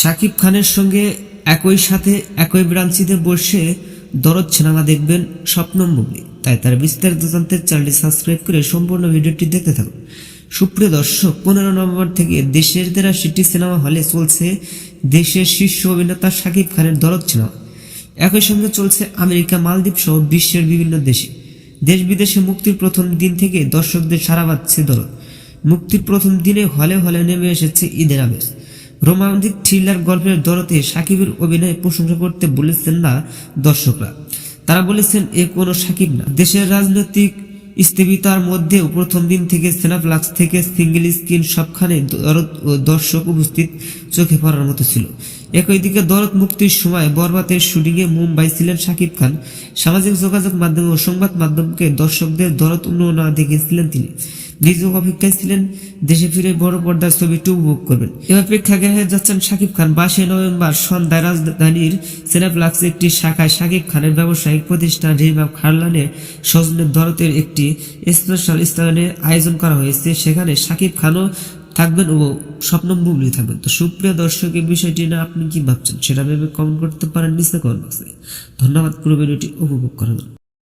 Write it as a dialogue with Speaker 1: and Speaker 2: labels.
Speaker 1: শাকিব খানের সঙ্গে একই সাথে একই ব্রাঞ্চিতে বসে দরদ সিনেমা দেখবেন স্বপ্ন মুভি তাই তার বিস্তারিত জানতে চ্যানেলটি সাবস্ক্রাইব করে সম্পূর্ণ ভিডিওটি দেখতে থাকুন। সুপ্রিয় দর্শক, পনেরো নভেম্বর থেকে দেশের দেড়া সিটি সিনেমা হলে চলছে দেশের শীর্ষ অভিনেতা শাকিব খানের দরদ সিনেমা একই সঙ্গে চলছে আমেরিকা মালদ্বীপ সহ বিশ্বের বিভিন্ন দেশে। দেশ বিদেশে মুক্তির প্রথম দিন থেকে দর্শকদের সারা পাচ্ছে দরদ। মুক্তির প্রথম দিনে হলে হলে নেমে এসেছে ঈদের আমেজ। রোমান্টিক থ্রিলার গল্পের দরতে সাকিবের অভিনয় প্রশংসা করতে বলেছেন না দর্শকরা। তারা বলেছেন, এ কোনো সাকিব না। দেশের রাজনৈতিক স্থিতিতার মধ্যেও প্রথম দিন থেকে সিনাপ্লাক্স থেকে সিঙ্গেল স্ক্রিন সবখানে দরদ ও দর্শক উপস্থিত চোখে পড়ার মতো ছিল। একই দিকে দরদ মুক্তির সময় বরবাতের শুটিংয়ে মুম্বাই ছিলেন শাকিব খান। সামাজিক যোগাযোগ মাধ্যম ও সংবাদ মাধ্যমকে দর্শকদের দরদ উন্নয়না দেখিয়েছিলেন তিনি। নিজ অপেক্ষায় ছিলেন। দেশে ফিরে বড় পর্দার ছবিটি উপভোগ করবেন। এ অপেক্ষায় হয়ে যাচ্ছেন শাকিব খান। বাইশে নভেম্বর সন্ধ্যায় রাজধানীর সিনেপ্লাক্স একটি শাখায় শাকিব খানের ব্যবসায়িক প্রতিষ্ঠান রিমাব খারলানের স্বজনের দরতের একটি স্পেশাল স্থানে আয়োজন করা হয়েছে। সেখানে শাকিব খানও থাকবেন ও স্বপ্ন বুবলি থাকবেন। তো সুপ্রিয় দর্শক, এই বিষয়টি না আপনি কি ভাবছেন সেটা ভেবে কমেন্ট করতে পারেন নিচে কমেন্ট বক্সে ধন্যবাদ। পুরো ভিডিওটি উপভোগ করার